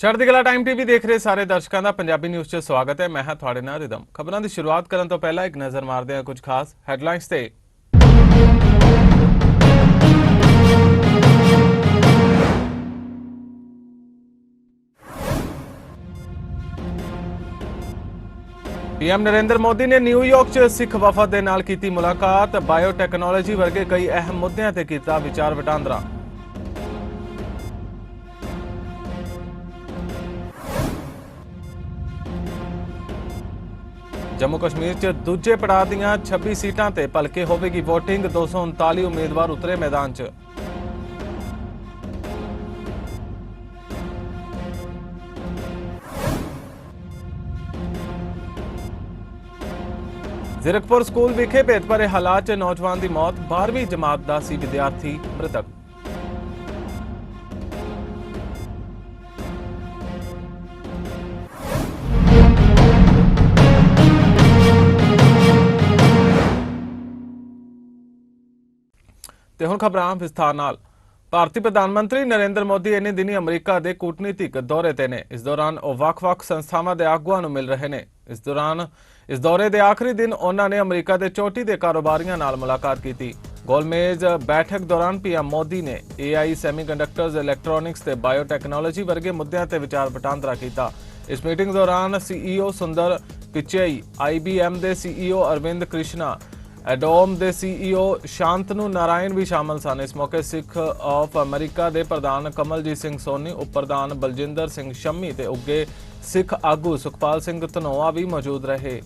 ਚੜ੍ਹਦੀ ਕਲਾ time TV ਦੇਖ ਰਹੇ ਸਾਰੇ ਦਰਸ਼ਕਾਂ ਦਾ ਪੰਜਾਬੀ ਨਿਊਜ਼ 'ਚ ਸਵਾਗਤ ਹੈ। ਮੈਂ ਹਾਂ ਤੁਹਾਡੇ ਨਾਲ ਰਿਦਮ। ਖਬਰਾਂ ਦੀ ਸ਼ੁਰੂਆਤ ਕਰਨ ਤੋਂ ਪਹਿਲਾਂ ਇੱਕ ਨਜ਼ਰ ਮਾਰਦੇ ਹਾਂ ਕੁਝ ਖਾਸ ਹੈਡਲਾਈਨਸ ਤੇ। ਪੀਐਮ ਨਰਿੰਦਰ ਮੋਦੀ ਨੇ ਨਿਊਯਾਰਕ 'ਚ ਸਿੱਖ ਵਫਦ ਦੇ ਨਾਲ ਕੀਤੀ ਮੁਲਾਕਾਤ। ਬਾਇਓਟੈਕਨੋਲੋਜੀ ਵਰਗੇ ਕਈ ਅਹਿਮ ਮੁੱਦਿਆਂ ਤੇ ਕੀਤਾ ਵਿਚਾਰ ਵਟਾਂਦਰਾ। ਜੰਮੂ ਕਸ਼ਮੀਰ 'ਚ ਦੂਜੇ ਪੜਾਅ ਦੀਆਂ 26 ਸੀਟਾਂ ਤੇ ਭਲਕੇ ਹੋਵੇਗੀ VOTING 239 ਉਮੀਦਵਾਰ ਉਤਰੇ ਮੈਦਾਨ 'ਚ। ਜ਼ਿਰਕਪੁਰ ਸਕੂਲ ਵਿਖੇ ਭੇਦਭਰੇ ਹਾਲਾਤ 'ਚ ਨੌਜਵਾਨ ਦੀ ਮੌਤ 12ਵੀਂ ਜਮਾਤ ਦਾ ਸੀ ਵਿਦਿਆਰਥੀ ਮ੍ਰਿਤਕ। ਤੇ ਹੁਣ ਖਬਰਾਂ ਵਿਸਥਾਰ ਨਾਲ। ਭਾਰਤੀ ਪ੍ਰਧਾਨ ਮੰਤਰੀ ਨਰਿੰਦਰ ਮੋਦੀ ਇਹਨੇ ਦਿਨੀ ਅਮਰੀਕਾ ਦੇ ਕੂਟਨੀਤਿਕ ਦੌਰੇ ਤੇ ਨੇ। ਇਸ ਦੌਰਾਨ ਉਹ ਵੱਖ-ਵੱਖ ਸੰਸਥਾਵਾਂ ਦੇ ਆਗੂਆਂ ਨੂੰ ਮਿਲ ਰਹੇ ਨੇ। ਇਸ ਦੌਰਾਨ, ਇਸ ਦੌਰੇ ਦੇ ਆਖਰੀ ਦਿਨ ਉਹਨਾਂ ਨੇ ਅਮਰੀਕਾ ਦੇ ਚੋਟੀ ਦੇ ਕਾਰੋਬਾਰੀਆਂ ਨਾਲ ਮੁਲਾਕਾਤ ਕੀਤੀ। ਗੋਲਮੇਜ਼ ਬੈਠਕ ਦੌਰਾਨ ਪੀਐਮ ਮੋਦੀ ਨੇ AI ਸੈਮੀਕੰਡਕਟਰਸ ਇਲੈਕਟ੍ਰੋਨਿਕਸ ਤੇ ਬਾਇਓਟੈਕਨੋਲੋਜੀ ਵਰਗੇ ਮੁੱਦਿਆਂ ਤੇ ਵਿਚਾਰ ਵਟਾਂਦਰਾ ਕੀਤਾ। ਇਸ ਮੀਟਿੰਗ ਦੌਰਾਨ CEO ਸੁੰਦਰ ਪਿਚਈ IBM ਦੇ CEO ਅਰਵਿੰਦ ਕ੍ਰਿਸ਼ਨਾ ਐਡੋਮ ਦੇ ਸੀਈਓ ਸ਼ਾਂਤਨੂ ਨਾਰਾਇਣ ਵੀ ਸ਼ਾਮਲ ਸਨ। ਇਸ ਮੌਕੇ ਸਿੱਖ ਆਫ ਅਮਰੀਕਾ ਦੇ ਪ੍ਰਧਾਨ ਕਮਲਜੀਤ ਸਿੰਘ ਸੋਨੀ ਉਪ ਪ੍ਰਧਾਨ ਬਲਜਿੰਦਰ ਸਿੰਘ ਸ਼ੰਮੀ ਤੇ ਉੱਗੇ ਸਿੱਖ ਆਗੂ ਸੁਖਪਾਲ ਸਿੰਘ ਧਨੋਆ ਵੀ ਮੌਜੂਦ ਰਹੇ।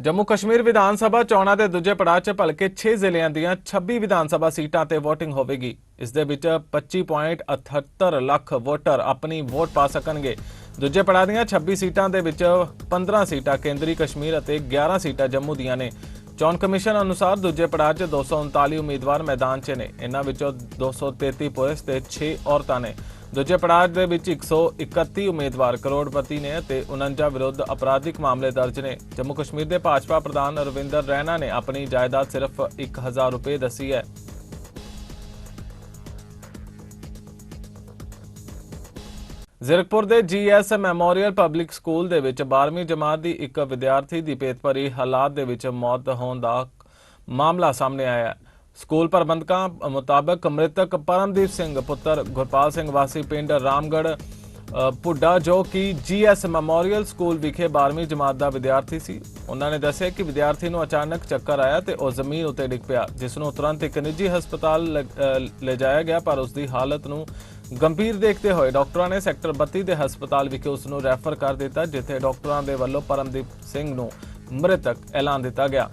ਜੰਮੂ ਕਸ਼ਮੀਰ ਵਿਧਾਨ ਸਭਾ ਚੋਣਾਂ ਦੇ ਦੂਜੇ ਪੜਾਅ 'ਚ ਭਲਕੇ 6 ਜ਼ਿਲ੍ਹਿਆਂ ਦੀਆਂ 26 ਵਿਧਾਨ ਸਭਾ ਸੀਟਾਂ ਤੇ VOTING ਹੋਵੇਗੀ। ਇਸ ਦੇ ਵਿੱਚ 25.78 ਲੱਖ ਵੋਟਰ ਆਪਣੀ ਵੋਟ ਪਾ ਸਕਣਗੇ। ਦੂਜੇ ਪੜਾਅ ਦੀਆਂ 26 ਸੀਟਾਂ ਦੇ ਵਿੱਚ 15 ਸੀਟਾਂ ਕੇਂਦਰੀ ਕਸ਼ਮੀਰ ਅਤੇ 11 ਸੀਟਾਂ ਜੰਮੂ ਦੀਆਂ ਨੇ। ਚੋਣ ਕਮਿਸ਼ਨ ਅਨੁਸਾਰ ਦੂਜੇ ਪੜਾਅ 'ਚ 239 ਉਮੀਦਵਾਰ ਮੈਦਾਨ 'ਚ ਨੇ। ਇਹਨਾਂ ਵਿੱਚੋਂ 233 ਪੁਲਿਸ ਤੇ 6 ਔਰਤਾਂ ਨੇ। ਦੂਜੇ ਪੜਾਅ ਦੇ ਵਿੱਚ 131 ਉਮੀਦਵਾਰ ਕਰੋੜਪਤੀ ਨੇ ਅਤੇ 49 ਵਿਰੁੱਧ ਅਪਰਾਧਿਕ ਮਾਮਲੇ ਦਰਜ ਨੇ। ਜੰਮੂ ਕਸ਼ਮੀਰ ਦੇ ਭਾਜਪਾ ਪ੍ਰਧਾਨ ਰਵਿੰਦਰ ਰੈਣਾ ਨੇ ਆਪਣੀ ਜਾਇਦਾਦ ਸਿਰਫ 1000 ਰੁਪਏ ਦੱਸੀ ਹੈ। ਜ਼ੀਰਕਪੁਰ ਦੇ ਜੀਐਸ ਮੈਮੋਰੀਅਲ ਪਬਲਿਕ ਸਕੂਲ ਦੇ ਵਿੱਚ 12ਵੀਂ ਜਮਾਤ ਦੀ ਇੱਕ ਵਿਦਿਆਰਥੀ ਦੀ ਭੇਤਭਰੀ ਹਾਲਾਤ ਦੇ ਵਿੱਚ ਮੌਤ ਹੋਣ ਦਾ ਮਾਮਲਾ ਸਾਹਮਣੇ ਆਇਆ। ਹੈ ਸਕੂਲ ਪ੍ਰਬੰਧਕਾਂ ਮੁਤਾਬਕ ਮ੍ਰਿਤਕ ਪਰਮਦੀਪ ਸਿੰਘ ਪੁੱਤਰ ਗੁਰਪਾਲ ਸਿੰਘ ਵਾਸੀ ਪਿੰਡ ਰਾਮਗੜ੍ਹ ਅ, ਪੁੱਡਾ ਜੋ ਕਿ ਜੀਐਸ ਮੈਮੋਰੀਅਲ ਸਕੂਲ ਵਿਖੇ 12ਵੀਂ ਜਮਾਤ ਦਾ ਵਿਦਿਆਰਥੀ ਸੀ। ਉਹਨਾਂ ਨੇ ਦੱਸਿਆ ਕਿ ਵਿਦਿਆਰਥੀ ਨੂੰ ਅਚਾਨਕ ਚੱਕਰ ਆਇਆ ਤੇ ਉਹ ਜ਼ਮੀਨ ਉੱਤੇ ਡਿੱਗ ਪਿਆ ਜਿਸ ਨੂੰ ਤੁਰੰਤ ਇੱਕ ਨਿੱਜੀ ਹਸਪਤਾਲ ਲ- ਲਿਜਾਇਆ ਗਿਆ ਪਰ ਉਸ ਦੀ ਹਾਲਤ ਨੂੰ ਗੰਭੀਰ ਦੇਖਦੇ ਹੋਏ ਡਾਕਟਰਾਂ ਨੇ ਸੈਕਟਰ 32 ਦੇ ਹਸਪਤਾਲ ਵਿਖੇ ਉਸ ਨੂੰ ਰੈਫਰ ਕਰ ਦਿੱਤਾ, ਜਿੱਥੇ ਡਾਕਟਰਾਂ ਦੇ ਵੱਲੋਂ ਪਰਮਦੀਪ ਸਿੰਘ ਨੂੰ ਮ੍ਰਿਤਕ ਐਲਾਨ ਦਿੱਤਾ ਗਿਆ।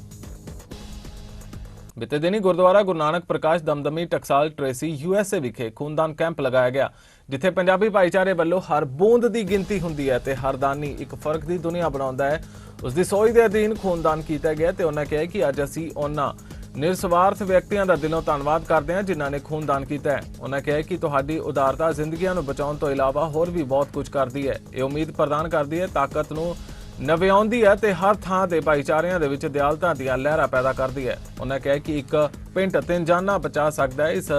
ਬੀਤੇ ਦਿਨੀ ਗੁਰਦੁਆਰਾ ਗੁਰੂ ਨਾਨਕ ਪ੍ਰਕਾਸ਼ ਦਮਦਮੀ ਟਕਸਾਲ ਟ੍ਰੇਸੀ ਯੂਐਸਏ ਵਿਖੇ ਖੂਨਦਾਨ ਕੈਂਪ ਲਗਾਇਆ ਗਿਆ, ਜਿੱਥੇ ਪੰਜਾਬੀ ਭਾਈਚਾਰੇ ਵੱਲੋਂ ਹਰ ਬੂੰਦ ਦੀ ਗਿਣਤੀ ਹੁੰਦੀ ਹੈ ਤੇ ਹਰ ਦਾਨੀ ਇੱਕ ਫ਼ਰਕ ਦੀ ਦੁਨੀਆ ਬਣਾਉਂਦਾ ਹੈ। ਉਸ ਦੀ ਸੋਚ ਦੇ ਅਧੀਨ ਖੂਨਦਾਨ ਕੀਤਾ ਗਿਆ ਤੇ ਉਹਨਾਂ ਕਿਹਾ ਕਿ ਅੱਜ ਅਸੀਂ ਉਹਨਾਂ ਨਿਰਸਵਾਰਥ ਵਿਅਕਤੀਆਂ ਦਾ ਦਿਲੋਂ ਧੰਨਵਾਦ ਕਰਦੇ ਹਾਂ ਜਿਨ੍ਹਾਂ ਨੇ ਖੂਨਦਾਨ ਕੀਤਾ ਹੈ। ਉਹਨਾਂ ਕਿਹਾ ਕਿ ਤੁਹਾਡੀ ਉਦਾਰਤਾ ਜ਼ਿੰਦਗੀਆਂ ਨੂੰ ਬਚਾਉਣ ਤੋਂ ਇਲਾਵਾ ਹੋਰ ਵੀ ਬਹੁਤ ਕੁਝ ਕਰਦੀ ਹੈ। ਇਹ ਉਮੀਦ ਪ੍ਰਦਾਨ ਕਰਦੀ ਹੈ, ਤਾਕਤ ਨੂੰ ਨਵਿਆਉਂਦੀ ਹੈ ਤੇ ਹਰ ਥਾਂ ਦੇ ਭਾਈਚਾਰਿਆਂ ਦੇ ਵਿੱਚ ਦਿਆਲਤਾ ਦੀਆਂ ਲਹਿਰਾਂ ਪੈਦਾ ਕਰਦੀ ਹੈ। ਉਹਨਾਂ ਕਿਹਾ ਕਿ ਇੱਕ ਪਿੰਡ ਤਿੰਨ ਜਾਨਾਂ ਬਚਾ ਸਕਦਾ ਹੈ। ਇਸ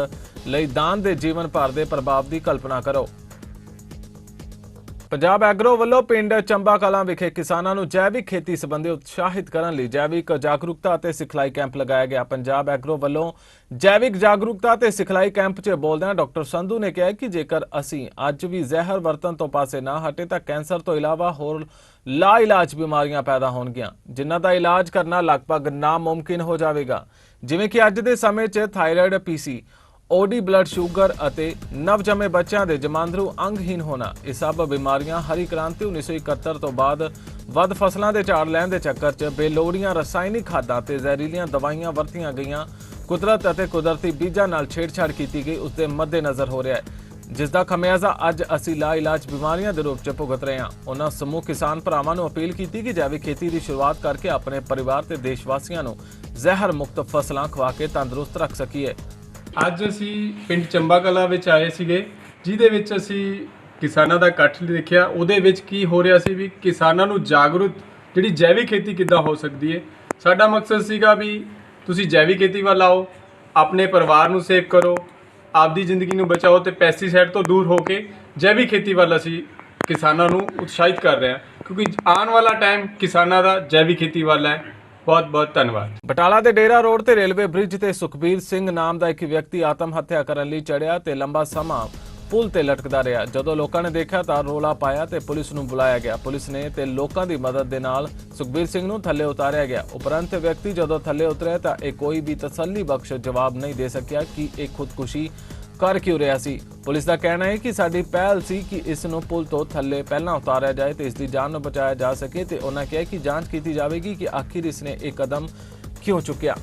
ਲਈ ਦਾਨ ਦੇ ਜੀਵਨ ਭਰ ਦੇ ਪ੍ਰਭਾਵ ਦੀ ਕਲਪਨਾ ਕਰੋ। ਪੰਜਾਬ ਐਗਰੋ ਵੱਲੋਂ ਪਿੰਡ ਚੰਬਾ ਕਲਾਂ ਵਿਖੇ ਕਿਸਾਨਾਂ ਨੂੰ ਜੈਵਿਕ ਖੇਤੀ ਸੰਬੰਧੀ ਉਤਸ਼ਾਹਿਤ ਕਰਨ ਲਈ ਜੈਵਿਕ ਜਾਗਰੂਕਤਾ ਅਤੇ ਸਿਖਲਾਈ ਕੈਂਪ ਲਗਾਇਆ ਗਿਆ। ਪੰਜਾਬ ਐਗਰੋ ਵੱਲੋਂ ਜੈਵਿਕ ਜਾਗਰੂਕਤਾ ਅਤੇ ਸਿਖਲਾਈ ਕੈਂਪ 'ਚ ਬੋਲਦਿਆਂ ਡਾਕਟਰ ਸੰਧੂ ਨੇ ਕਿਹਾ ਕਿ ਜੇਕਰ ਅਸੀਂ ਅੱਜ ਵੀ ਜ਼ਹਿਰ ਵਰਤਨ ਤੋਂ ਪਾਸੇ ਨਾ ਹਟੇ ਤਾਂ ਕੈਂਸਰ ਤੋਂ ਇਲਾਵਾ ਹੋਰ ਲਾ ਇਲਾਜ ਬਿਮਾਰੀਆਂ ਪੈਦਾ ਹੋਣਗੀਆਂ, ਜਿਨ੍ਹਾਂ ਦਾ ਇਲਾਜ ਕਰਨਾ ਲਗਭਗ ਨਾਮੁਮਕਿਨ ਹੋ ਜਾਵੇਗਾ। ਜਿਵੇਂ ਕਿ ਅੱਜ ਦੇ ਸਮੇਂ 'ਚ thyroid PC OD blood sugar ਅਤੇ ਨਵਜੰਮੇ ਬੱਚਿਆਂ ਦੇ ਜਮਾਂਦਰੂ ਅੰਗਹੀਨ ਹੋਣਾ। ਇਹ ਸਭ ਬਿਮਾਰੀਆਂ ਹਰੀ ਕ੍ਰਾਂਤੀ 1971 ਤੋਂ ਬਾਅਦ ਵੱਧ ਫਸਲਾਂ ਦੇ ਝਾੜ ਲੈਣ ਦੇ ਚੱਕਰ 'ਚ ਬੇਲੋੜੀਆਂ ਰਸਾਇਣਿਕ ਖਾਦਾਂ ਤੇ ਜ਼ਹਿਰੀਲੀਆਂ ਦਵਾਈਆਂ ਵਰਤੀਆਂ ਗਈਆਂ। ਕੁਦਰਤ ਅਤੇ ਕੁਦਰਤੀ ਬੀਜਾਂ ਨਾਲ ਛੇੜਛਾੜ ਕੀਤੀ ਗਈ, ਉਸ ਦੇ ਮੱਦੇਨਜ਼ਰ ਹੋ ਰਿਹਾ ਹੈ। ਜਿਸ ਦਾ ਖਮਿਆਜ਼ਾ ਅੱਜ ਅਸੀਂ ਲਾ ਇਲਾਜ ਬਿਮਾਰੀਆਂ ਦੇ ਰੂਪ 'ਚ ਭੁਗਤ ਰਹੇ ਹਾਂ। ਉਹਨਾਂ ਸਮੂਹ ਕਿਸਾਨ ਭਰਾਵਾਂ ਨੂੰ ਅਪੀਲ ਕੀਤੀ ਕਿ ਜੈਵਿਕ ਖੇਤੀ ਦੀ ਸ਼ੁਰੂਆਤ ਕਰਕੇ ਆਪਣੇ ਪਰਿਵਾਰ ਤੇ ਦੇਸ਼ ਵਾਸੀਆਂ ਨੂੰ ਜ਼ਹਿਰ ਮੁਕਤ ਫਸਲਾਂ ਖਵਾ ਕੇ ਤੰਦਰੁਸਤ ਰੱਖ ਸਕੀਏ। ਅੱਜ ਅਸੀਂ ਪਿੰਡ ਚੰਬਾ ਕਲਾ ਵਿੱਚ ਆਏ ਸੀਗੇ, ਜਿਹਦੇ ਵਿੱਚ ਅਸੀਂ ਕਿਸਾਨਾਂ ਦਾ ਇਕੱਠ ਦੇਖਿਆ। ਉਹਦੇ ਵਿੱਚ ਕੀ ਹੋ ਰਿਹਾ ਸੀ ਵੀ ਕਿਸਾਨਾਂ ਨੂੰ ਜਾਗਰੂਕ, ਜਿਹੜੀ ਜੈਵਿਕ ਖੇਤੀ ਕਿੱਦਾਂ ਹੋ ਸਕਦੀ ਹੈ? ਸਾਡਾ ਮਕਸਦ ਸੀਗਾ ਵੀ ਤੁਸੀਂ ਜੈਵਿਕ ਖੇਤੀ ਵੱਲ ਆਓ, ਆਪਣੇ ਪਰਿਵਾਰ ਨੂੰ ਸੇਵ ਕਰੋ, ਆਪਦੀ ਜ਼ਿੰਦਗੀ ਨੂੰ ਬਚਾਓ ਤੇ ਪੈਸਟੀਸਾਈਡ ਤੋਂ ਦੂਰ ਹੋ ਕੇ ਜੈਵਿਕ ਖੇਤੀ ਵੱਲ ਅਸੀਂ ਕਿਸਾਨਾਂ ਨੂੰ ਉਤਸ਼ਾਹਿਤ ਕਰ ਰਹੇ ਹਾਂ। ਕਿਉਂਕਿ ਆਉਣ ਵਾਲਾ ਟਾਈਮ ਕਿਸਾਨਾਂ ਦਾ ਜੈਵਿਕ ਖੇਤੀ ਵੱਲ ਹੈ। ਬਹੁਤ ਬਹੁਤ ਧੰਨਵਾਦ। ਬਟਾਲਾ ਦੇ ਡੇਰਾ ਰੋਡ ਤੇ ਰੇਲਵੇ ਬ੍ਰਿਜ ਤੇ ਸੁਖਬੀਰ ਸਿੰਘ ਨਾਮ ਦਾ ਇੱਕ ਵਿਅਕਤੀ ਆਤਮ ਹੱਤਿਆ ਕਰਨ ਲਈ ਚੜਿਆ ਤੇ ਲੰਬਾ ਸਮਾਂ ਪੁਲ ਤੇ ਲਟਕਦਾ ਰਿਹਾ। ਜਦੋਂ ਲੋਕਾਂ ਨੇ ਦੇਖਿਆ ਤਾਂ ਰੋਲਾ ਪਾਇਆ ਤੇ ਪੁਲਿਸ ਨੂੰ ਬੁਲਾਇਆ ਗਿਆ। ਪੁਲਿਸ ਨੇ ਤੇ ਲੋਕਾਂ ਦੀ ਮਦਦ ਦੇ ਨਾਲ ਸੁਖਬੀਰ ਸਿੰਘ ਨੂੰ ਥੱਲੇ ਉਤਾਰਿਆ ਗਿਆ। ਉਪਰੰਤ ਵਿਅਕਤੀ ਜਦੋਂ ਥੱਲੇ ਉਤਰਿਆ ਤਾਂ ਇਹ ਕੋਈ ਵੀ ਤਸੱਲੀ ਬਖਸ਼ ਜਵਾਬ ਨਹੀਂ ਦੇ ਸਕਿਆ ਕਿ ਇਹ ਖੁਦਕੁਸ਼ੀ ਕਰ ਕਿਉਂ ਰਿਹਾ ਸੀ? ਪੁਲਿਸ ਦਾ ਕਹਿਣਾ ਹੈ ਕਿ ਸਾਡੀ ਪਹਿਲ ਸੀ ਕਿ ਇਸ ਨੂੰ ਪੁਲ ਤੋਂ ਥੱਲੇ ਪਹਿਲਾਂ ਉਤਾਰਿਆ ਜਾਏ ਤੇ ਇਸ ਦੀ ਜਾਨ ਨੂੰ ਬਚਾਇਆ ਜਾ ਸਕੇ ਤੇ ਉਹਨਾਂ ਕਿਹਾ ਕਿ ਜਾਂਚ ਕੀਤੀ ਜਾਵੇਗੀ ਕਿ ਆਖਿਰ ਇਸ ਨੇ ਇਹ ਕਦਮ ਕਿਉਂ ਚੁੱਕਿਆ।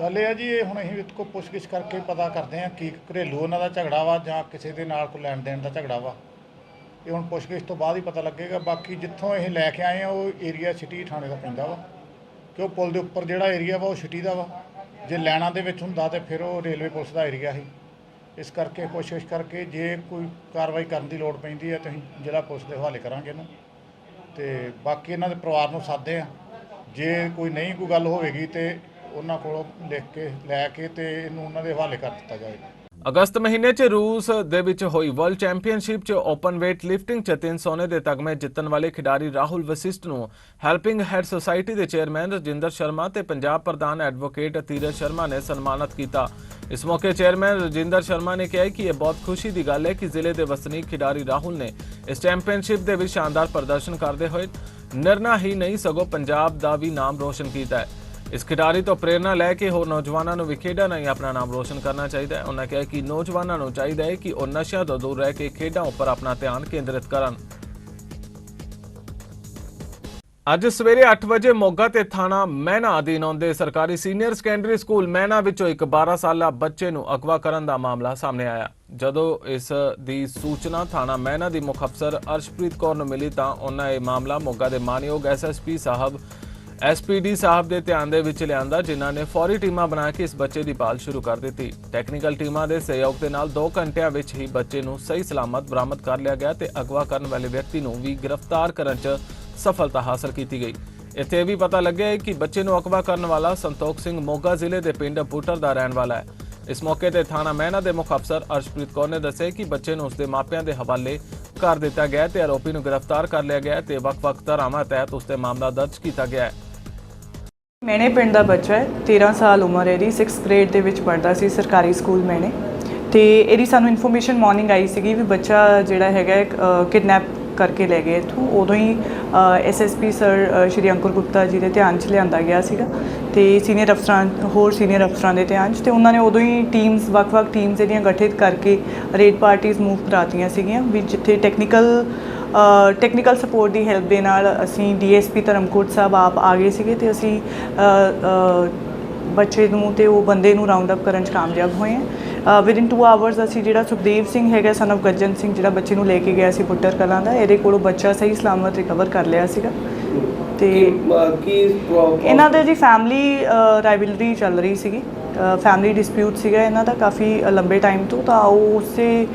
ਗੱਲ ਇਹ ਆ ਜੀ, ਇਹ ਹੁਣ ਅਸੀਂ ਇਹਦੇ ਪੁੱਛਗਿੱਛ ਕਰਕੇ ਪਤਾ ਕਰਦੇ ਹਾਂ ਕਿ ਘਰੇਲੂ ਉਹਨਾਂ ਦਾ ਝਗੜਾ ਵਾ ਜਾਂ ਕਿਸੇ ਦੇ ਨਾਲ ਕੋਈ ਲੈਣ ਦੇਣ ਦਾ ਝਗੜਾ ਵਾ। ਇਹ ਹੁਣ ਪੁੱਛਗਿੱਛ ਤੋਂ ਬਾਅਦ ਹੀ ਪਤਾ ਲੱਗੇਗਾ। ਬਾਕੀ ਜਿੱਥੋਂ ਇਹ ਲੈ ਕੇ ਆਏ ਆ ਉਹ ਏਰੀਆ ਸਿਟੀ ਥਾਣੇ ਦਾ ਪੈਂਦਾ ਵਾ। ਕਿ ਉਹ ਪੁਲ ਦੇ ਉੱਪਰ ਜਿਹੜਾ ਏਰੀਆ ਵਾ, ਉਹ ਸਿਟੀ ਦਾ ਵਾ। ਜੇ ਲੈਣਾ ਦੇ ਵਿੱਚ ਹੁੰਦਾ ਤੇ ਫਿਰ ਉਹ ਰੇਲਵੇ ਪੁਲਿਸ ਦਾ ਏਰੀਆ ਸੀ ਇਸ ਕਰਕੇ ਕੋਸ਼ਿਸ਼ ਕਰਕੇ ਜੇ ਕੋਈ ਕਾਰਵਾਈ ਕਰਨ ਦੀ ਲੋੜ ਪੈਂਦੀ ਹੈ ਤਾਂ ਅਸੀਂ ਜ਼ਿਲ੍ਹਾ ਪੁਲਿਸ ਦੇ ਹਵਾਲੇ ਕਰਾਂਗੇ ਇਹਨੂੰ। ਤੇ ਬਾਕੀ ਇਹਨਾਂ ਦੇ ਪਰਿਵਾਰ ਨੂੰ ਸਾਦੇ ਆ। ਜੇ ਕੋਈ ਨਹੀਂ ਕੋਈ ਗੱਲ ਹੋਵੇਗੀ ਤੇ ਉਹਨਾਂ ਕੋਲੋਂ ਲਿਖ ਕੇ, ਲੈ ਕੇ ਤੇ ਇਹਨੂੰ ਉਹਨਾਂ ਦੇ ਹਵਾਲੇ ਕਰ ਦਿੱਤਾ ਜਾਏਗਾ। ਅਗਸਤ ਮਹੀਨੇ 'ਚ ਰੂਸ ਦੇ ਵਿੱਚ ਹੋਈ ਵਰਲਡ ਚੈਂਪੀਅਨਸ਼ਿਪ 'ਚ ਓਪਨ weight ਲਿਫਟਿੰਗ 'ਚ ਤਿੰਨ ਸੋਨੇ ਦੇ ਤਗਮੇ ਜਿੱਤਣ ਵਾਲੇ ਖਿਡਾਰੀ ਰਾਹੁਲ ਵਸਿਸ਼ਟ ਨੂੰ ਹੈਲਪਿੰਗ ਹੈਡ ਸੁਸਾਇਟੀ ਦੇ ਚੇਅਰਮੈਨ ਰਜਿੰਦਰ ਸ਼ਰਮਾ ਤੇ ਪੰਜਾਬ ਪ੍ਰਧਾਨ ਐਡਵੋਕੇਟ ਤੀਰਜ ਸ਼ਰਮਾ ਨੇ ਸਨਮਾਨਿਤ ਕੀਤਾ। ਇਸ ਮੌਕੇ ਚੇਅਰਮੈਨ ਰਜਿੰਦਰ ਸ਼ਰਮਾ ਨੇ ਕਿਹਾ ਕਿ ਇਹ ਬਹੁਤ ਖੁਸ਼ੀ ਦੀ ਗੱਲ ਹੈ ਕਿ ਜ਼ਿਲ੍ਹੇ ਦੇ ਵਸਨੀਕ ਖਿਡਾਰੀ ਰਾਹੁਲ ਨੇ ਇਸ ਚੈਂਪੀਅਨਸ਼ਿਪ ਦੇ ਵਿੱਚ ਸ਼ਾਨਦਾਰ ਪ੍ਰਦਰਸ਼ਨ ਕਰਦੇ ਹੋਏ ਨਿਰਣਾ ਹੀ ਨਹੀਂ ਸਗੋਂ ਪੰਜਾਬ ਦਾ ਵੀ ਨਾਮ ਰੋਸ਼ਨ ਕੀਤਾ ਹੈ। ਇਸ ਖਿਡਾਰੀ ਤੋਂ ਪ੍ਰੇਰਣਾ ਲੈ ਕੇ ਹੋਰ ਨੌਜਵਾਨਾਂ ਨੂੰ ਵੀ ਖੇਡਾਂ ਨਾਲ ਆਪਣਾ ਨਾਮ ਰੋਸ਼ਨ ਕਰਨਾ ਚਾਹੀਦਾ ਹੈ। ਉਹਨਾਂ ਕਿਹਾ ਕਿ ਨੌਜਵਾਨਾਂ ਨੂੰ ਚਾਹੀਦਾ ਹੈ ਕਿ ਉਹ ਨਸ਼ਿਆਂ ਤੋਂ ਦੂਰ ਰਹਿ ਕੇ ਖੇਡਾਂ ਉੱਪਰ ਆਪਣਾ ਧਿਆਨ ਕੇਂਦਰਿਤ ਕਰਨ। ਅੱਜ ਸਵੇਰੇ 8 ਵਜੇ ਮੋਗਾ ਤੇ ਥਾਣਾ ਮਹਿਨਾ ਅਧੀਨ ਆਉਂਦੇ ਸਰਕਾਰੀ ਸੀਨੀਅਰ ਸੈਕੰਡਰੀ ਸਕੂਲ ਮਹਿਣਾ ਵਿੱਚੋਂ ਇੱਕ 12 ਸਾਲਾ ਬੱਚੇ ਨੂੰ ਅਗਵਾ ਕਰਨ ਦਾ ਮਾਮਲਾ ਸਾਹਮਣੇ ਆਇਆ। ਜਦੋਂ ਇਸ ਦੀ ਸੂਚਨਾ ਥਾਣਾ ਮਹਿਣਾ ਦੀ ਮੁਖ ਅਫਸਰ ਅਰਸ਼ਪ੍ਰੀਤ ਕੌਰ ਨੂੰ ਮਿਲੀ ਤਾਂ ਉਹਨਾਂ ਇਹ ਮਾਮਲਾ ਮੋਗਾ ਦੇ ਮਾਨਯੋਗ ਐਸਐਸਪੀ ਸਾਹਿਬ ਐਸਪੀਡੀ ਸਾਹਿਬ ਦੇ ਧਿਆਨ ਦੇ ਵਿੱਚ ਲਿਆਂਦਾ, ਜਿਨ੍ਹਾਂ ਨੇ ਫੌਰੀ ਟੀਮਾਂ ਬਣਾ ਕੇ ਇਸ ਬੱਚੇ ਦੀ ਭਾਲ ਸ਼ੁਰੂ ਕਰ ਦਿੱਤੀ। ਟੈਕਨੀਕਲ ਟੀਮਾਂ ਦੇ ਸਹਿਯੋਗ ਦੇ ਨਾਲ 2 ਘੰਟਿਆਂ ਵਿੱਚ ਹੀ ਬੱਚੇ ਨੂੰ ਸਹੀ ਸਲਾਮਤ ਬਰਾਮਦ ਕਰ ਲਿਆ ਗਿਆ ਤੇ ਅਗਵਾ ਕਰਨ ਵਾਲੇ ਵਿਅਕਤੀ ਨੂੰ ਵੀ ਗ੍ਰਿਫਤਾਰ ਕਰਨ 'ਚ ਸਫਲਤਾ ਹਾਸਲ ਕੀਤੀ ਗਈ। ਇੱਥੇ ਇਹ ਵੀ ਪਤਾ ਲੱਗਿਆ ਕਿ ਬੱਚੇ ਨੂੰ ਅਗਵਾ ਕਰਨ ਵਾਲਾ ਸੰਤੋਖ ਸਿੰਘ ਮੋਗਾ ਜ਼ਿਲ੍ਹੇ ਦੇ ਪਿੰਡ ਪੁੱਟਰ ਦਾ ਰਹਿਣ ਵਾਲਾ ਹੈ। ਇਸ ਮੌਕੇ ਤੇ ਥਾਣਾ ਮਹਿਨਾ ਦੇ ਮੁਖ ਅਫਸਰ ਅਰਸ਼ਪ੍ਰੀਤ ਕੌਰ ਨੇ ਦੱਸਿਆ ਕਿ ਬੱਚੇ ਨੂੰ ਉਸਦੇ ਮਾਪਿਆਂ ਦੇ ਹਵਾਲੇ ਕਰ ਦਿੱਤਾ ਗਿਆ ਹੈ ਤੇ ਆਰੋਪੀ ਨੂੰ ਗ੍ਰਿਫਤਾਰ ਕਰ ਲਿਆ ਗਿਆ ਹੈ ਤੇ ਵੱਖ-ਵੱਖ ਧਾਰਾਵਾਂ ਤਹਿਤ ਉਸਤੇ ਮਾਮਲਾ ਦਰਜ ਕੀਤਾ ਗਿਆ ਹੈ। ਮੈਨੇ ਪਿੰਡ ਦਾ ਬੱਚਾ ਹੈ 13 ਸਾਲ ਉਮਰ ਹੈ ਇਹਦੀ 6th ਗ੍ਰੇਡ ਦੇ ਵਿੱਚ ਪੜ੍ਹਦਾ ਸੀ ਸਰਕਾਰੀ ਸਕੂਲ ਮੈਨੇ। ਤੇ ਇਹਦੀ ਸਾਨੂੰ ਇਨਫੋਰਮੇਸ਼ਨ ਮਾਰਨਿੰਗ ਆਈ ਸੀਗੀ ਵੀ ਬੱਚਾ ਜਿਹੜਾ ਹੈਗਾ ਕਿਡਨੈਪ ਕਰਕੇ ਲੈ ਗਏ ਇੱਥੋਂ। ਉਦੋਂ ਹੀ ਐਸਐਸਪੀ ਸਰ ਸ਼੍ਰੀ ਅੰਕੁਰ ਗੁਪਤਾ ਜੀ ਦੇ ਧਿਆਨ 'ਚ ਲਿਆਂਦਾ ਗਿਆ ਸੀਗਾ। ਤੇ ਸੀਨੀਅਰ ਅਫਸਰਾਂ, ਹੋਰ ਸੀਨੀਅਰ ਅਫਸਰਾਂ ਦੇ ਧਿਆਨ 'ਚ ਤੇ ਉਹਨਾਂ ਨੇ ਉਦੋਂ ਹੀ ਟੀਮਸ ਵੱਖ-ਵੱਖ ਟੀਮਸ ਇਹਦੀਆਂ ਗਠਿਤ ਕਰਕੇ ਰੇਡ ਪਾਰਟੀਆਂ ਮੂਵ ਕਰਾਤੀਆਂ ਸੀਗੀਆਂ, ਵੀ ਜਿੱਥੇ ਟੈਕਨੀਕਲ ਟੈਕਨੀਕਲ ਸਪੋਰਟ ਦੀ ਹੈਲਪ ਦੇ ਨਾਲ ਅਸੀਂ ਡੀਐਸਪੀ ਧਰਮਕੋਟ ਸਾਹਿਬ ਆਪ ਆ ਗਏ ਸੀਗੇ ਤੇ ਅਸੀਂ ਬੱਚੇ ਨੂੰ ਤੇ ਉਹ ਬੰਦੇ ਨੂੰ ਰਾਉਂਡ ਅਪ ਕਰਨ 'ਚ ਕਾਮਯਾਬ ਹੋਏ ਹਾਂ। ਵਿਦ ਇਨ 2 ਆਵਰਸ ਅਸੀਂ ਜਿਹੜਾ ਸੁਖਦੇਵ ਸਿੰਘ ਹੈਗਾ ਸਨ of ਗੱਜਨ ਸਿੰਘ ਜਿਹੜਾ ਬੱਚੇ ਨੂੰ ਲੈ ਕੇ ਗਿਆ ਸੀ ਪੁੱਟਰ ਕਲਾਂ ਦਾ ਇਹਦੇ ਕੋਲੋਂ ਬੱਚਾ ਸਹੀ ਸਲਾਮਤ ਰਿਕਵਰ ਕਰ ਲਿਆ ਸੀਗਾ। ਤੇ ਕੀ ਇਹਨਾਂ ਦੇ ਜੀ ਫੈਮਿਲੀ ਰਾਈਵਲਰੀ ਚੱਲ ਰਹੀ ਸੀਗੀ। ਫੈਮਿਲੀ ਡਿਸਪਿਊਟ ਸੀਗਾ ਇਹਨਾਂ ਦਾ ਕਾਫੀ ਲੰਬੇ ਟਾਈਮ ਤੋਂ, ਤਾਂ ਉਹ ਉਸੇ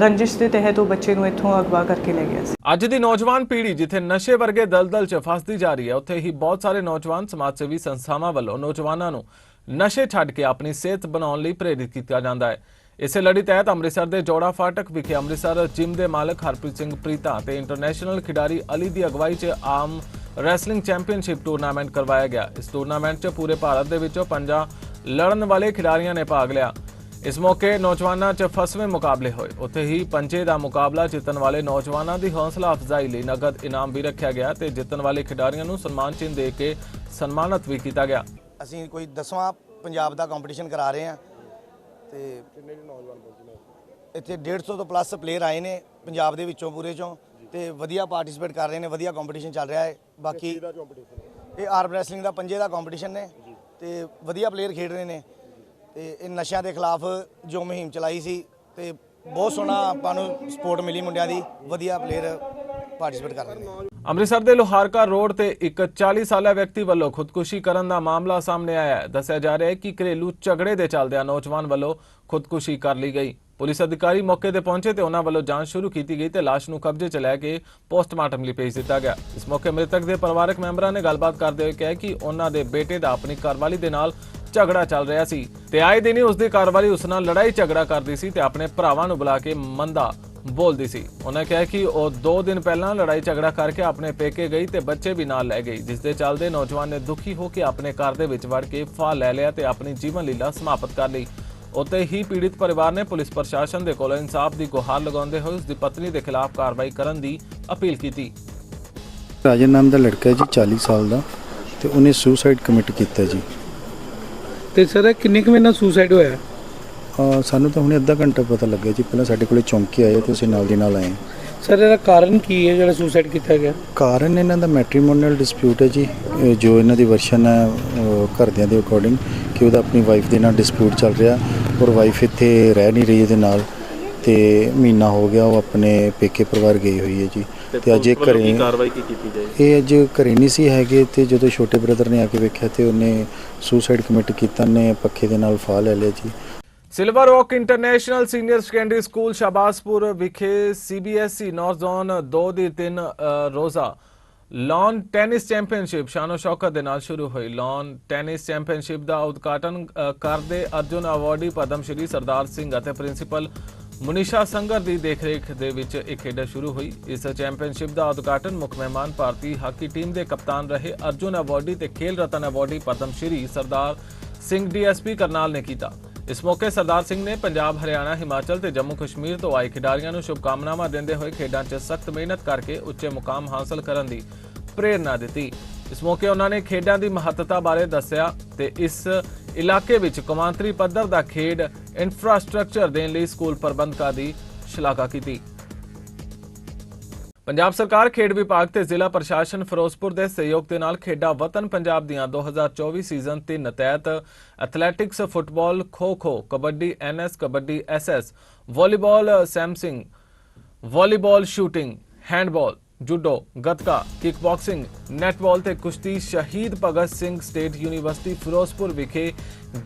ਰੰਜਿਸ਼ ਦੇ ਤਹਿਤ ਉਹ ਬੱਚੇ ਨੂੰ ਇੱਥੋਂ ਅਗਵਾ ਕਰਕੇ ਲੈ ਗਿਆ ਸੀ। ਅੱਜ ਦੀ ਨੌਜਵਾਨ ਪੀੜ੍ਹੀ, ਜਿੱਥੇ ਨਸ਼ੇ ਵਰਗੇ ਦਲਦਲ 'ਚ ਫਸਦੀ ਜਾ ਰਹੀ ਹੈ, ਉੱਥੇ ਹੀ ਬਹੁਤ ਸਾਰੇ ਨੌਜਵਾਨ ਸਮਾਜ ਸੇਵੀ ਸੰਸਥਾਵਾਂ ਵੱਲੋਂ ਨੌਜਵਾਨਾਂ ਨੂੰ ਨਸ਼ੇ ਛੱਡ ਕੇ ਆਪਣੀ ਸਿਹਤ ਬਣਾਉਣ ਲਈ ਪ੍ਰੇਰਿਤ ਕੀਤਾ ਜਾਂਦਾ ਹੈ। ਇਸੇ ਲੜੀ ਤਹਿਤ ਅੰਮ੍ਰਿਤਸਰ ਦੇ ਜੋੜਾ ਫਾਟਕ ਵਿਖੇ ਅੰਮ੍ਰਿਤਸਰ ਜਿਮ ਦੇ ਮਾਲਕ ਹਰਪ੍ਰੀਤ ਸਿੰਘ ਪ੍ਰੀਤਾ ਤੇ ਇੰਟਰਨੈਸ਼ਨਲ ਖਿਡਾਰੀ ਅਲੀ ਦੀ ਅਗਵਾਈ 'ਚ ਆਮ ਰੈਸਲਿੰਗ ਚੈਂਪੀਅਨਸ਼ਿਪ ਟੂਰਨਾਮੈਂਟ ਕਰਵਾਇਆ ਗਿਆ। ਇਸ ਟੂਰਨਾਮੈਂਟ 'ਚ ਪੂਰੇ ਭਾਰਤ ਦੇ ਵਿੱਚੋਂ ਪੰਜਾਂ ਲੜਨ ਵਾਲੇ ਖਿਡਾਰੀਆਂ ਨੇ ਭਾਗ ਲਿਆ। ਇਸ ਮੌਕੇ ਨੌਜਵਾਨਾਂ 'ਚ ਫਸਵੇਂ ਮੁਕਾਬਲੇ ਹੋਏ। ਉੱਥੇ ਹੀ ਪੰਜੇ ਦਾ ਮੁਕਾਬਲਾ ਜਿੱਤਣ ਵਾਲੇ ਨੌਜਵਾਨਾਂ ਦੀ ਹੌਸਲਾ ਅਫਜ਼ਾਈ ਲਈ ਨਗਦ ਇਨਾਮ ਵੀ ਰੱਖਿਆ ਗਿਆ ਤੇ ਜਿੱਤਣ ਵਾਲੇ ਖਿਡਾਰੀਆਂ ਨੂੰ ਸਨਮਾਨ ਚਿੰਨ੍ਹ ਦੇ ਕੇ ਸਨਮਾਨਿਤ ਵੀ ਕੀਤਾ ਗਿਆ। ਅਸੀਂ ਕੋਈ 10ਵਾਂ ਪੰਜਾਬ ਦਾ ਕੰਪੀਟੀਸ਼ਨ ਕਰਾ ਰਹੇ ਹਾਂ ਤੇ ਕਿੰਨੇ ਨੌਜਵਾਨ ਇੱਥੇ 150 ਤੋਂ ਪਲੱਸ ਪਲੇਅਰ ਆਏ ਨੇ ਪੰਜਾਬ ਦੇ ਵਿੱਚੋਂ ਪੂਰੇ ਚੋਂ ਤੇ ਵਧੀਆ ਪਾਰਟਿਸਿਪੇਟ ਕਰ ਰਹੇ ਨੇ ਵਧੀਆ ਕੰਪੀਟੀਸ਼ਨ ਚੱਲ ਰਿਹਾ ਹੈ। ਬਾਕੀ ਇਹ ਆਰਮ ਰੈਸਲਿੰਗ ਦਾ ਪੰਜੇ ਦਾ ਕੰਪੀਟੀਸ਼ਨ ਨੇ। ਤੇ ਵਧੀਆ ਪਲੇਅਰ ਖੇਡ ਰਹੇ ਨੇ ਤੇ ਇਹ ਨਸ਼ਿਆਂ ਦੇ ਖਿਲਾਫ ਜੋ ਮੁਹਿੰਮ ਚਲਾਈ ਸੀ ਤੇ ਬਹੁਤ ਸੋਹਣਾ ਆਪਾਂ ਨੂੰ ਸਪੋਰਟ ਮਿਲੀ ਮੁੰਡਿਆਂ ਦੀ, ਵਧੀਆ ਪਲੇਅਰ ਪਾਰਟਿਸਿਪੇਟ ਕਰ ਰਹੇ ਨੇ। ਅੰਮ੍ਰਿਤਸਰ ਦੇ ਲੋਹਾਰਕਾ ਰੋਡ ਤੇ ਇੱਕ 40 ਸਾਲਾ ਵਿਅਕਤੀ ਵੱਲੋਂ ਖੁਦਕੁਸ਼ੀ ਕਰਨ ਦਾ ਮਾਮਲਾ ਸਾਹਮਣੇ ਆਇਆ ਹੈ। ਦੱਸਿਆ ਜਾ ਰਿਹਾ ਹੈ ਕਿ ਘਰੇਲੂ ਝਗੜੇ ਦੇ ਚੱਲਦਿਆਂ ਨੌਜਵਾਨ ਵੱਲੋਂ ਖੁਦਕੁਸ਼ੀ ਕਰ ਲਈ ਗਈ। ਪੁਲਿਸ ਅਧਿਕਾਰੀ ਮੌਕੇ ਤੇ ਪਹੁੰਚੇ ਤੇ ਉਹਨਾਂ ਵੱਲੋਂ ਜਾਂਚ ਸ਼ੁਰੂ ਕੀਤੀ ਗਈ ਤੇ ਲਾਸ਼ ਨੂੰ ਕਬਜ਼ੇ 'ਚ ਲੈ ਕੇ ਪੋਸਟਮਾਰਟਮ ਲਈ ਭੇਜ ਦਿੱਤਾ ਗਿਆ। ਇਸ ਮੌਕੇ ਮ੍ਰਿਤਕ ਦੇ ਪਰਿਵਾਰਕ ਮੈਂਬਰਾਂ ਨੇ ਗੱਲਬਾਤ ਕਰਦੇ ਹੋਏ ਕਿਹਾ ਕਿ ਉਹਨਾਂ ਦੇ ਬੇਟੇ ਦਾ ਆਪਣੀ ਘਰਵਾਲੀ ਦੇ ਨਾਲ ਝਗੜਾ ਚੱਲ ਰਿਹਾ ਸੀ ਤੇ ਆਏ ਦਿਨ ਹੀ ਉਸ ਦੀ ਘਰਵਾਲੀ ਉਸ ਨਾਲ ਲੜਾਈ ਝਗੜਾ ਕਰਦੀ ਸੀ ਤੇ ਆਪਣੇ ਭਰਾਵਾਂ ਨੂੰ ਬੁਲਾ ਕੇ ਮੰਦਾ ਬੋਲਦੀ ਸੀ। ਉਹਨਾਂ ਕਿਹਾ ਕਿ ਉਹ 2 ਦਿਨ ਪਹਿਲਾਂ ਲੜਾਈ ਝਗੜਾ ਕਰਕੇ ਆਪਣੇ ਪੇਕੇ ਗਈ ਤੇ ਬੱਚੇ ਵੀ ਨਾਲ ਲੈ ਗਈ, ਜਿਸ ਦੇ ਚੱਲਦੇ ਨੌਜਵਾਨ ਨੇ ਦੁਖੀ ਹੋ ਕੇ ਆਪਣੇ ਘਰ ਦੇ ਵਿੱਚ ਵੜ ਕੇ ਫਾਹ ਲੈ ਲਿਆ ਤੇ ਆਪਣੀ ਜੀਵਨ ਲੀਲਾ ਸਮਾਪਤ ਕਰ ਲਈ। ਉੱਤੇ ਹੀ ਪੀੜਿਤ ਪਰਿਵਾਰ ਨੇ ਪੁਲਿਸ ਪ੍ਰਸ਼ਾਸਨ ਦੇ ਕੋਲੋਂ ਇਨਸਾਫ ਦੀ ਗੁਹਾਰ ਲਗਾਉਂਦੇ ਹੋਏ ਉਸ ਦੀ ਪਤਨੀ ਦੇ ਖਿਲਾਫ ਕਾਰਵਾਈ ਕਰਨ ਦੀ ਅਪੀਲ ਕੀਤੀ। ਰਾਜਨ ਨਾਮ ਦਾ ਲੜਕਾ ਹੈ ਜੀ 40 ਸਾਲ ਦਾ ਤੇ ਉਹਨੇ ਸੁਸਾਈਡ ਕਮਿਟ ਕੀਤਾ ਜੀ। ਤੇ ਸਰ ਕਿੰਨੇ ਕੁ ਮਹੀਨਾ ਸੁਸਾਈਡ ਹੋਇਆ? ਸਾਨੂੰ ਤਾਂ ਹੁਣੇ ਅੱਧਾ ਘੰਟਾ ਪਤਾ ਲੱਗਿਆ ਜੀ ਪਹਿਲਾਂ ਸਾਡੇ ਕੋਲੇ ਚੌਂਕੀ ਆਏ ਤੇ ਅਸੀਂ ਨਾਲ ਦੀ ਨਾਲ ਆਏ। ਸਰ ਇਹਦਾ ਕਾਰਨ ਕੀ ਹੈ ਜਿਹੜਾ ਸੁਸਾਈਡ ਕੀਤਾ ਗਿਆ? ਕਾਰਨ ਇਹਨਾਂ ਦਾ ਮੈਟ੍ਰੀਮੋਨੀਅਲ ਡਿਸਪਿਊਟ ਹੈ ਜੀ। ਇਹ ਜੋ ਇਹਨਾਂ ਦੀ ਵਰਸ਼ਨ ਹੈ ਅਹ ਘਰਦਿਆਂ ਦੇ ਅਕੋਰਡਿੰਗ ਕਿ ਉਹਦਾ ਆਪਣੀ ਵਾਈਫ ਦੇ ਨਾਲ ਡਿਸਪਿਊਟ ਚੱਲ ਰਿਹਾ ਔਰ ਵਾਈਫ ਇੱਥੇ ਰਹਿ ਨਹੀਂ ਰਹੀ ਇਹਦੇ ਨਾਲ ਤੇ ਮਹੀਨਾ ਹੋ ਗਿਆ ਉਹ ਆਪਣੇ ਪੇਕੇ ਪਰਿਵਾਰ ਗਈ ਹੋਈ ਹੈ ਜੀ। ਤੇ ਅੱਜ ਇਹ ਘਰੇ ਕਾਰਵਾਈ ਕੀ ਕੀਤੀ ਜਾਏ ਇਹ ਅੱਜ ਘਰੇ ਨਹੀਂ ਸੀ ਹੈਗੇ ਤੇ ਜਦੋਂ ਛੋਟੇ ਬ੍ਰਦਰ ਨੇ ਆ ਕੇ ਵੇਖਿਆ ਤੇ ਉਹਨੇ ਸੁਸਾਈਡ ਕਮਿਟ ਕੀਤਾ ਨੇ ਪੱਖੇ ਦੇ ਨਾਲ ਫਾਹ ਲੈ ਲਿਆ ਜੀ। Silver Oak International Senior Secondary School Shahbaspur ਵਿਖੇ ਸੀਬੀਐਸਈ ਨਾਰਥ ਜ਼ੋਨ 2 ਦੀ 3 ਰੋਜ਼ਾ। ਲਾਨ ਟੈਨਿਸ ਚੈਂਪੀਅਨਸ਼ਿਪ ਸ਼ਾਨੋ ਸ਼ੌਕਤ ਦੇ ਨਾਲ ਸ਼ੁਰੂ ਹੋਈ। ਲਾਨ ਟੈਨਿਸ ਚੈਂਪੀਅਨਸ਼ਿਪ ਦਾ ਉਦਘਾਟਨ ਕਰਦੇ ਅਰਜੁਨ ਅਵਾਰਡੀ ਪਦਮ ਸ਼੍ਰੀ ਸਰਦਾਰ ਸਿੰਘ ਅਤੇ ਪ੍ਰਿੰਸੀਪਲ ਮੁਨੀਸ਼ਾ ਸੰਗਰ ਦੀ ਦੇਖਰੇਖ ਦੇ ਵਿੱਚ ਇਹ ਖੇਡ ਸ਼ੁਰੂ ਹੋਈ। ਇਸ ਚੈਂਪੀਅਨਸ਼ਿਪ ਦਾ ਉਦਘਾਟਨ ਮੁੱਖ ਮਹਿਮਾਨ ਭਾਰਤੀ ਹਾਕੀ ਟੀਮ ਦੇ ਕਪਤਾਨ ਰਹੇ ਅਰਜੁਨ ਅਵਾਰਡੀ ਤੇ ਖੇਲ ਰਤਨ ਅਵਾਰਡੀ ਪਦਮ ਸ਼੍ਰੀ ਸਰਦਾਰ ਸਿੰਘ ਡੀਐਸਪੀ ਕਰਨਾਲ ਨੇ ਕੀਤਾ। ਇਸ ਮੌਕੇ ਸਰਦਾਰ ਸਿੰਘ ਨੇ ਪੰਜਾਬ, ਹਰਿਆਣਾ, ਹਿਮਾਚਲ ਤੇ ਜੰਮੂ ਕਸ਼ਮੀਰ ਤੋਂ ਆਏ ਖਿਡਾਰੀਆਂ ਨੂੰ ਸ਼ੁਭਕਾਮਨਾਵਾਂ ਦਿੰਦੇ ਹੋਏ ਖੇਡਾਂ 'ਚ ਸਖਤ ਮਿਹਨਤ ਕਰਕੇ ਉੱਚੇ ਮੁਕਾਮ ਹਾਸਲ ਕਰਨ ਦੀ ਪ੍ਰੇਰਨਾ ਦਿੱਤੀ। ਇਸ ਮੌਕੇ ਉਹਨਾਂ ਨੇ ਖੇਡਾਂ ਦੀ ਮਹੱਤਤਾ ਬਾਰੇ ਦੱਸਿਆ ਤੇ ਇਸ ਇਲਾਕੇ ਵਿੱਚ ਕੌਮਾਂਤਰੀ ਪੱਧਰ ਦਾ ਖੇਡ ਇਨਫਰਾਸਟ੍ਰਕਚਰ ਦੇਣ ਲਈ ਸਕੂਲ ਪ੍ਰਬੰਧਕਾਂ ਦੀ ਸ਼ਲਾਘਾ ਕੀਤੀ। ਪੰਜਾਬ ਸਰਕਾਰ ਖੇਡ ਵਿਭਾਗ ਤੇ ਜ਼ਿਲ੍ਹਾ ਪ੍ਰਸ਼ਾਸਨ ਫਿਰੋਜ਼ਪੁਰ ਦੇ ਸਹਿਯੋਗ ਦੇ ਨਾਲ ਖੇਡਾਂ ਵਤਨ ਪੰਜਾਬ ਦੀਆਂ 2024 ਸੀਜ਼ਨ 3 ਤਹਿਤ athletics football, kho-kho, kabaddi NS kabaddi SS volleyball smashing volleyball shooting, handball, judo, gatka, kickboxing, netball ਤੇ ਕੁਸ਼ਤੀ ਸ਼ਹੀਦ ਭਗਤ ਸਿੰਘ ਸਟੇਟ ਯੂਨੀਵਰਸਿਟੀ ਫਿਰੋਜ਼ਪੁਰ ਵਿਖੇ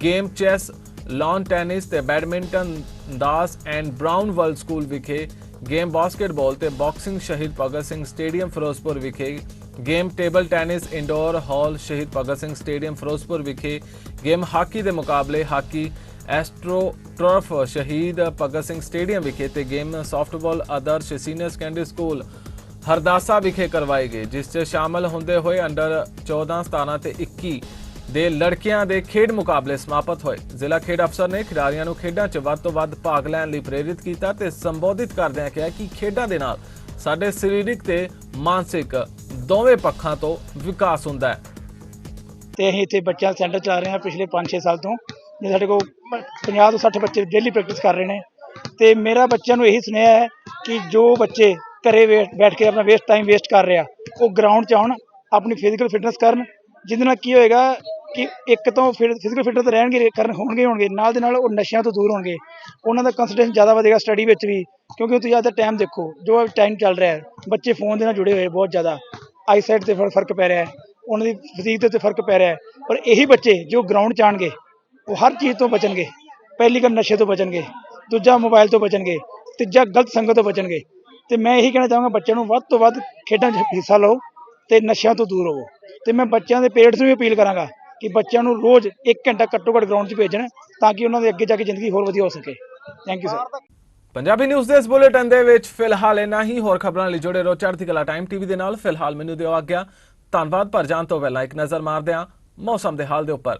ਗੇਮ ਚੈਸ, ਲਾਨ ਟੈਨਿਸ ਤੇ badminton, Das and Brown World School ਵਿਖੇ ਗੇਮ ਬਾਸਕਟਬਾਲ ਤੇ boxing Shaheed Bhagat Singh stadium Firozpur ਵਿਖੇ, game table tennis indoor hall Shaheed Bhagat Singh stadium Firozpur ਵਿਖੇ, game hockey ਦੇ ਮੁਕਾਬਲੇ ਹਾਕੀ ਐਸਟ੍ਰੋ ਟਰਫ ਸ਼ਹੀਦ ਭਗਤ ਸਿੰਘ ਸਟੇਡੀਅਮ ਵਿਖੇ ਤੇ game softball Adarsh Senior Secondary School Hardasa ਵਿਖੇ ਕਰਵਾਏ ਗਏ, ਜਿਸ 'ਚ ਸ਼ਾਮਲ ਹੁੰਦੇ ਹੋਏ ਅੰਡਰ 14 17 ਤੇ 21 ਦੇ ਲੜਕਿਆਂ ਦੇ ਖੇਡ ਮੁਕਾਬਲੇ ਸਮਾਪਤ ਹੋਏ। ਜ਼ਿਲ੍ਹਾ ਖੇਡ ਅਫਸਰ ਨੇ ਖਿਡਾਰੀਆਂ ਨੂੰ ਖੇਡਾਂ 'ਚ ਵੱਧ ਤੋਂ ਵੱਧ ਭਾਗ ਲੈਣ ਲਈ ਪ੍ਰੇਰਿਤ ਕੀਤਾ ਤੇ ਸੰਬੋਧਿਤ ਕਰਦਿਆਂ ਕਿਹਾ ਕਿ ਖੇਡਾਂ ਦੇ ਨਾਲ ਸਾਡੇ ਸਰੀਰਕ ਤੇ ਮਾਨਸਿਕ ਦੋਵੇਂ ਪੱਖਾਂ ਤੋਂ ਵਿਕਾਸ ਹੁੰਦਾ ਹੈ। ਤੇ ਅਸੀਂ ਇੱਥੇ ਬੱਚਿਆਂ ਸੈਂਟਰ ਚਲਾ ਰਹੇ ਹਾਂ ਪਿਛਲੇ 5-6 ਸਾਲ ਤੋਂ। ਜੇ ਸਾਡੇ ਕੋਲ 50 ਤੋਂ 60 ਬੱਚੇ ਡੇਲੀ ਪ੍ਰੈਕਟਿਸ ਕਰ ਰਹੇ ਨੇ। ਤੇ ਮੇਰਾ ਬੱਚਿਆਂ ਨੂੰ ਇਹੀ ਸੁਨੇਹਾ ਹੈ ਕਿ ਜੋ ਬੱਚੇ ਘਰੇ ਬੈਠ ਕੇ ਆਪਣਾ ਵੇਸਟ ਟਾਈਮ ਵੇਸਟ ਕਰ ਰਿਹਾ, ਉਹ ਗਰਾਊਂਡ 'ਚ ਆਉਣ, ਆਪਣੀ ਫਿਜ਼ੀਕਲ ਫਿਟਨੈਸ ਕਰਨ। ਜਿਹਦੇ ਨਾਲ ਕੀ ਹੋਏਗਾ ਕਿ ਇੱਕ ਤੋਂ ਫਿਜ਼ੀਕਲ ਫਿਟਨੈਸ ਰਹਿਣਗੇ, ਕਰਨ ਹੋਣਗੇ ਹੋਣਗੇ। ਨਾਲ ਦੇ ਨਾਲ ਉਹ ਨਸ਼ਿਆਂ ਤੋਂ ਦੂਰ ਹੋਣਗੇ। ਉਹਨਾਂ ਦਾ ਕੰਸੈਂਟਰੇਸ਼ਨ ਜ਼ਿਆਦਾ ਵਧੇਗਾ ਸਟੱਡੀ ਵਿੱਚ ਵੀ, ਕਿਉਂਕਿ ਤੁਸੀਂ ਅੱਜ ਦਾ ਟਾਈਮ ਦੇਖੋ, ਜੋ ਟਾਈਮ ਚੱਲ ਰਿਹਾ ਹੈ। ਬੱਚੇ ਫੋਨ ਦੇ ਨਾਲ ਜੁੜੇ ਹੋਏ ਬਹੁਤ ਜ਼ਿਆਦਾ। ਆਈਸਾਈਟ ਤੇ ਫ਼ਰਕ ਪੈ ਰਿਹਾ ਹੈ। ਉਹਨਾਂ ਦੀ ਫਿਜ਼ੀਕ ਤੇ ਉੱਤੇ ਫ਼ਰਕ ਪੈ ਰਿਹਾ ਹੈ। ਪਰ ਇਹੀ ਬੱਚੇ ਜੋ ਗਰਾਊਂਡ 'ਚ ਆਉਣਗੇ, ਉਹ ਹਰ ਚੀਜ਼ ਤੋਂ ਬਚਣਗੇ। ਪਹਿਲੀ ਗੱਲ ਨਸ਼ੇ ਤੋਂ ਬਚਣਗੇ। ਦੂਜਾ ਮੋਬਾਈਲ ਤੋਂ ਬਚਣਗੇ। ਤੀਜਾ ਗਲਤ ਸੰਗਤ ਤੋਂ ਬਚਣਗੇ। ਤੇ ਮੈਂ ਇਹੀ ਕਹਿਣਾ ਚਾਹਾਂਗਾ, ਬੱਚਿਆਂ ਨੂੰ ਵੱਧ ਤੋਂ ਵੱਧ ਖੇਡਾਂ 'ਚ ਹਿੱਸਾ ਲਓ ਤੇ ਨਸ਼ਿਆਂ ਤੋਂ ਦੂਰ ਰਹੋ। ਤੇ ਮੈਂ ਬੱਚਿਆਂ ਦੇ ਪੇਰੈਂਟਸ ਨੂੰ ਵੀ ਅਪੀਲ ਕਰਾਂਗਾ ਕਿ ਬੱਚਿਆਂ ਨੂੰ ਰੋਜ਼ 1 ਘੰਟਾ ਘੱਟੋ ਘੱਟ ਗਰਾਊਂਡ 'ਚ ਭੇਜਣ ਤਾਂ ਕਿ ਉਹਨਾਂ ਦੀ ਅੱਗੇ ਜਾ ਕੇ ਜ਼ਿੰਦਗੀ ਹੋਰ ਵਧੀਆ ਹੋ ਸਕੇ। Thank you sir Punjabi news ਦੇ ਇਸ ਬੁਲੇਟਿਨ ਦੇ ਵਿੱਚ ਫਿਲਹਾਲ ਇੰਨਾ ਹੀ। ਹੋਰ ਖਬਰਾਂ ਲਈ ਜੁੜੇ ਰਹੋ ਚੜ੍ਹਦੀ ਕਲਾ ਟਾਈਮ ਟੀਵੀ ਦੇ ਨਾਲ। ਫਿਲਹਾਲ ਮੈਨੂੰ ਦਿਓ ਆਗਿਆ। ਧੰਨਵਾਦ। ਪਰ ਜਾਣ ਤੋਂ ਪਹਿਲਾਂ ਇੱਕ ਨਜ਼ਰ ਮਾਰਦੇ ਹਾਂ ਮੌਸਮ ਦੇ ਹਾਲ ਦੇ ਉੱਪਰ।